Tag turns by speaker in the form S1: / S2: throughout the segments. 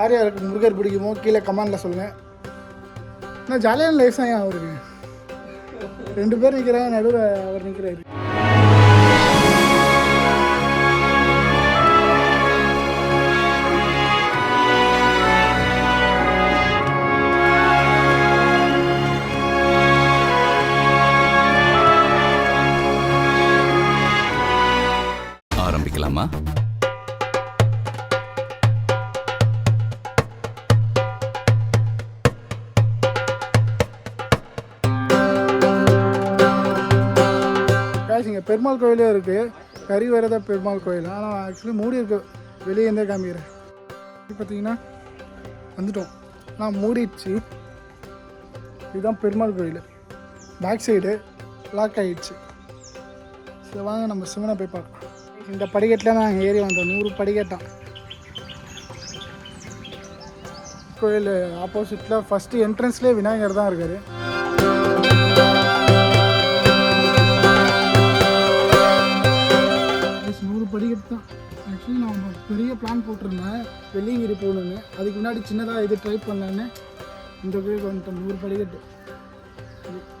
S1: யார் யாருக்கு முருகர் பிடிக்குமோ கீழே கமெண்டில் சொல்லுங்கள் நான் ஜாலியான லைஃப் தான் ஏன் அவருக்கு. ரெண்டு பேர் நிற்கிறாங்க நடுவில் அவர் நிற்கிறாரு
S2: ஆரம்பிக்கலாமா?
S1: காய்ச்சி இங்கே பெருமாள் கோயிலே இருக்குது கரிவரத பெருமாள் கோயில். ஆனால் ஆக்சுவலி மூடி இருக்கு. வெளியே இருந்தே காமிக்கிறேன். பார்த்தீங்கன்னா வந்துட்டோம். நான் மூடிடுச்சு. இதுதான் பெருமாள் கோயில். பேக் சைடு லாக் ஆகிடுச்சு சரி வாங்க நம்ம சிவனை போய் பார்க்கலாம். இந்த படிக்கட்டில் நான் நாங்கள் ஏறி வந்தோம். நூறு படிக்கட்டான் கோயில் ஆப்போசிட்டில் ஃபஸ்ட்டு என்ட்ரன்ஸ்லேயே விநாயகர் தான் இருக்கார். நான் ஒரு பெரிய பிளான் போட்டிருந்தேன். வெள்ளியங்கிரி போகணுங்க அதுக்கு முன்னாடி சின்னதாக இது ட்ரை பண்ணேன்னு இந்த கோயிலுக்கு வந்துட்டேன் நூறு படிக்கட்டு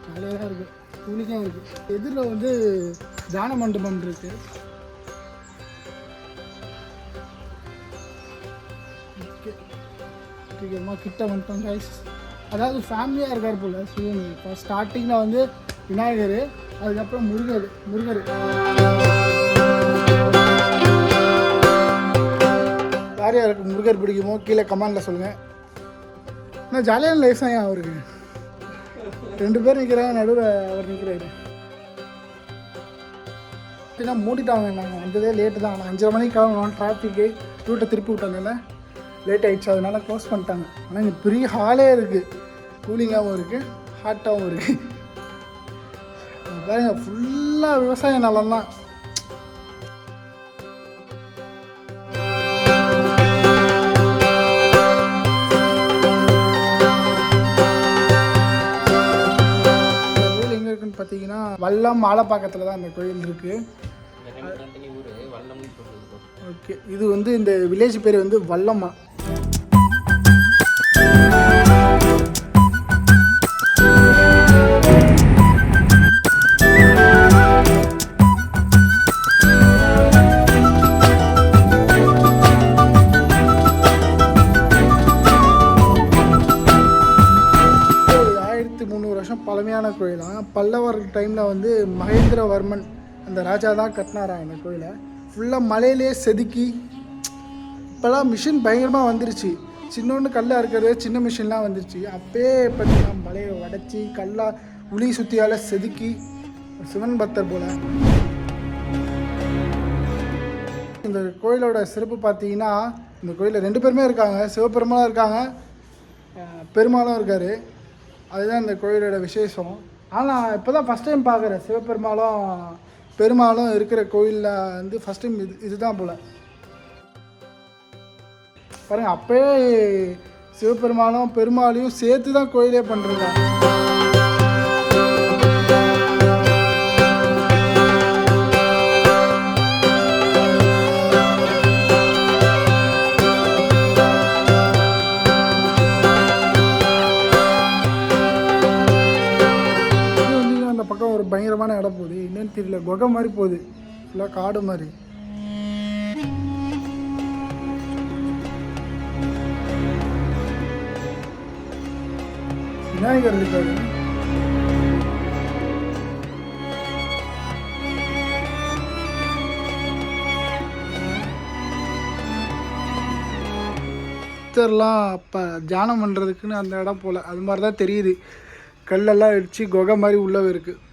S1: ஜாலியாக தான் இருக்குது கூலிக்காக இருக்குது எதிரில் வந்து தியான மண்டபம் இருக்குது சீக்கிரமாக கிட்ட வந்துட்டோம் கைஸ் அதாவது ஃபேமிலியாக இருக்கார் போல் சிவன். இப்போ ஸ்டார்டிங்கில் வந்து விநாயகர் அதுக்கப்புறம் முருகர் முருகர். யார் யாருக்கு முருகர் பிடிக்குமோ கீழே கமெண்டில் சொல்லுங்கள் ஆனால் ஜாலியான லைஃப் தான் ஏன் அவருக்கு. ரெண்டு பேர் நிற்கிறாங்க நடுவில் அவர் நிற்கிறாரு ஏன்னா மூடிட்டாங்க நாங்கள் வந்ததே லேட்டு தான். நான் அஞ்சரை மணிக்கு கிளம்பணும் டிராஃபிக்கு ரூட்டை திருப்பி விட்டாங்கல்ல லேட் ஆகிடுச்சு அதனால க்ளோஸ் பண்ணிட்டாங்க. ஆனால் இங்கே பெரிய ஹாலே இருக்குது கூலிங்காகவும் இருக்குது ஹாட்டாகவும் இருக்குது பாருங்க ஃபுல்லாக விவசாய நிலம் தான். இருக்குன்னு பார்த்தீங்கன்னா வல்லம் மாலப்பாக்கத்தில் தான் அந்த கோயில் இருக்குது ஓகே. இது வந்து இந்த வில்லேஜ் பேர் வந்து வல்லம்மா. கட்டின கோயிலாம் பல்லவர் டைமில் வந்து மகேந்திரவர்மன் அந்த ராஜா தான் கட்டினாராம் அந்த கோயிலை. ஃபுல்லாக மலையிலே செதுக்கி இப்போல்லாம் மிஷின் பயங்கரமாக வந்துருச்சு. சின்னொன்று கல்லாக இருக்கிறது சின்ன மிஷின்லாம் வந்துருச்சு. அப்பயே பார்த்தீங்கன்னா மலையை உடச்சி கல்லாக உளி சுற்றியால் செதுக்கி சிவன் பக்தர் போல். இந்த கோயிலோட சிறப்பு பார்த்தீங்கன்னா இந்த கோயிலில் ரெண்டு பேருமே இருக்காங்க. சிவபெருமாளும் இருக்காங்க. பெருமாளும் இருக்கார். அதுதான் இந்த கோயிலோட விசேஷம். ஆனால் நான் இப்போ தான் ஃபஸ்ட் டைம் பார்க்குறேன். சிவபெருமாளும் பெருமாளும் இருக்கிற கோயிலில் வந்து ஃபஸ்ட் டைம் இது இதுதான் போல். பாருங்கள் அப்போயே சிவபெருமானும் பெருமாளையும் சேர்த்து தான் கோயிலே பண்ணுறாங்க பயங்கரமான இடம் போகுது. என்னன்னு தெரியல. குகை மாதிரி போகுது. ஃபுல்லாக காடு மாதிரி. விநாயகர் இருக்காரு. சித்தர்லாம் அப்போ தியானம் பண்ணுறதுக்குன்னு அந்த இடம் போல். அது மாதிரி தான் தெரியுது. கல்லெல்லாம் இடிச்சு குகை மாதிரி உள்ளவே இருக்குது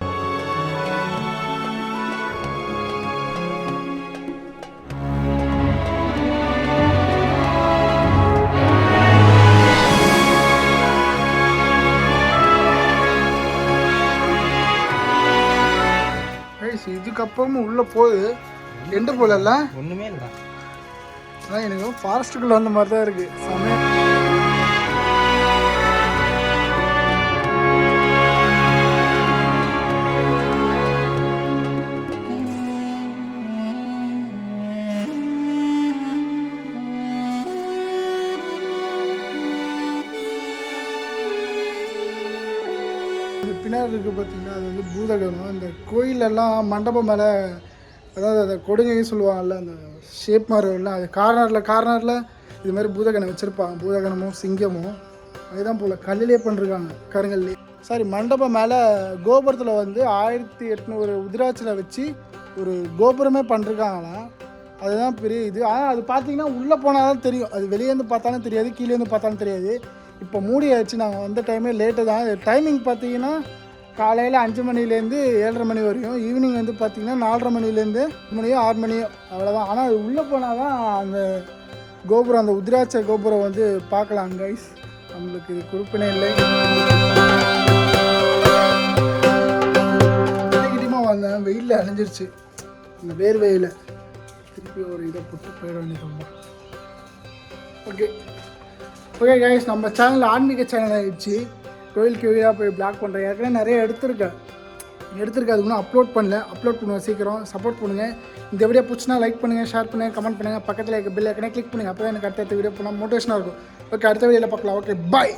S1: இதுக்கப்புறமும் உள்ளே போகுது. எண்டு
S3: ஒண்ணுமே இல்லடா
S1: அதான் எனக்கு ஃபாரஸ்ட்டுக்குள்ளே வந்த மாதிரி தான் இருக்குது செமையா பின்னாடி இருக்குது பார்த்தீங்கன்னா அது வந்து பூதகணம் இந்த கோயிலெல்லாம் மண்டபம் மேலே அதாவது அந்த கொடுங்கையும் சொல்லுவாங்கல்ல அந்த ஷேப் மாதிரி இல்லை அது கார்னரில் கார்னரில் இது மாதிரி பூதகணம் வச்சுருப்பாங்க. பூதகணமும் சிங்கமும். அதுதான் போல் கல்லிலே பண்ணிருக்காங்க கருங்கல்லே. சாரி மண்டபம் மேலே கோபுரத்தில் வந்து ஆயிரத்தி எட்நூறு உதிராட்சியில் வச்சு ஒரு கோபுரமே பண்ணிருக்காங்களாம். அதுதான் பெரிய இது. ஆனால் அது பார்த்தீங்கன்னா உள்ளே போனால் தான் தெரியும். அது வெளியேருந்து பார்த்தாலும் தெரியாது கீழேருந்து பார்த்தாலும் தெரியாது. இப்போ மூடி ஆயிடுச்சு நாங்கள் வந்த டைமே லேட்டு தான். டைமிங் பார்த்தீங்கன்னா காலையில் அஞ்சு மணிலேருந்து ஏழரை மணி வரையும் ஈவினிங் வந்து பார்த்திங்கன்னா நாலரை மணிலேருந்து மணியோ ஆறு மணியோ அவ்வளோதான் ஆனால் அது உள்ளே போனால் தான் அந்த கோபுரம் அந்த உதிராட்ச கோபுரம் வந்து பார்க்கலாம் கைஸ் நம்மளுக்கு இது குறிப்பினே இல்லை. கிட்டமா வந்தேன் வெயிலில் அலைஞ்சிருச்சு. இந்த வேர்வையில் திருப்பி ஒரு இதை போட்டு போயிட வேண்டியது ஓகே ஓகே கைஸ் நம்ம சேனல் ஆன்மீக சேனல் ஆயிடுச்சு. கோயிலுக்கு கோயிலாக போய் பிளாக் பண்ணுறேன் ஏற்கனவே நிறைய எடுத்திருக்கேன். எடுத்திருக்கேன். அதுக்கு இன்னும் அப்லோட் பண்ணல. அப்லோட் பண்ணுவேன் சீக்கிரம். சப்போர்ட் பண்ணுங்கள் இந்த வீடியோ பிடிச்சினா லைக் பண்ணுங்கள் ஷேர் பண்ணுங்கள் கமெண்ட் பண்ணுங்கள் பக்கத்தில் இருக்க பில் ஏற்கனவே கிளிக் பண்ணுங்கள் அப்போ தான் எனக்கு அடுத்த வீடியோ போனால் மோட்டிவேஷனாக இருக்கும். ஓகே அடுத்த வீடியோவில் பார்க்கலாம். Okay bye